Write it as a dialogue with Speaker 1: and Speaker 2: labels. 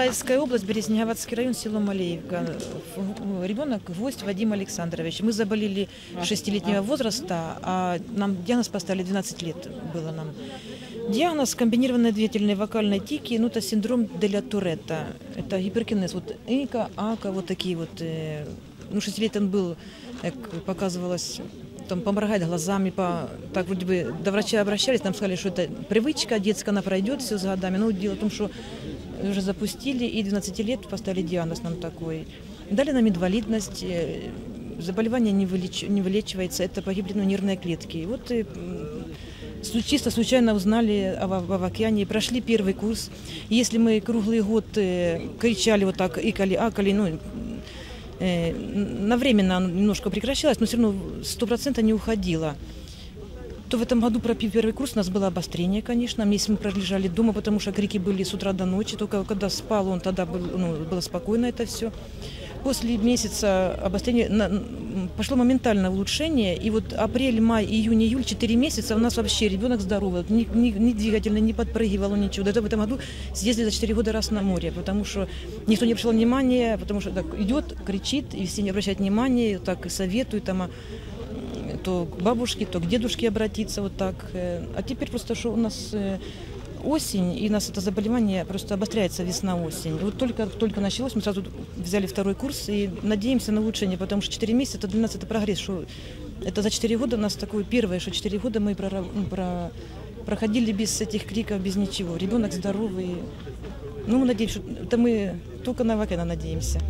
Speaker 1: Николаевская область, Березнеговатский район, село Малеевка. Ребенок гвоздь Вадим Александрович. Мы заболели шестилетнего возраста, а нам диагноз поставили 12 лет было нам. Диагноз комбинированной двигательной вокальной тики, ну это синдром Деля Туретта. Это гиперкинез. Вот Ика, Ака, вот такие вот. э, Ну, шесть лет он был, как показывалось, там поморгать глазами, по, так вроде бы до врача обращались, нам сказали, что это привычка детская, она пройдет все с годами. Но дело в том, что уже запустили, и 12 лет поставили диагноз нам такой. Дали нам инвалидность, э, заболевание не, вылеч- не вылечивается, это погибли ну, нервные клетки. И вот и, су- чисто случайно узнали о, океане, прошли первый курс. Если мы круглый год э, кричали вот так, икали, акали, ну, э, на временно немножко прекращалось, но все равно сто процентов не уходило. То в этом году, пропив первый курс, у нас было обострение, конечно. Месяц мы пролежали дома, потому что крики были с утра до ночи. Только когда спал он, тогда был, ну, было спокойно это все. После месяца обострения на- пошло моментальное улучшение. И вот апрель, май, июнь, июль, 4 месяца у нас вообще ребенок здоровый. Ни, ни, ни двигательно, не подпрыгивал, ничего. Даже в этом году съездили за 4 года раз на море, потому что никто не обращал внимания, потому что так идет, кричит, и все не обращают внимания, так и советуют там, то к бабушке, то к дедушке обратиться вот так. Э, А теперь просто что у нас э, осень, и у нас это заболевание просто обостряется весна-осень. Вот только, только началось, мы сразу взяли второй курс и надеемся на улучшение, потому что 4 месяца это для нас это прогресс, что это за 4 года у нас такое первое, что 4 года мы прора- ну, про- проходили без этих криков, без ничего. Ребенок здоровый. Ну, мы надеемся, что это мы только на Вакена надеемся.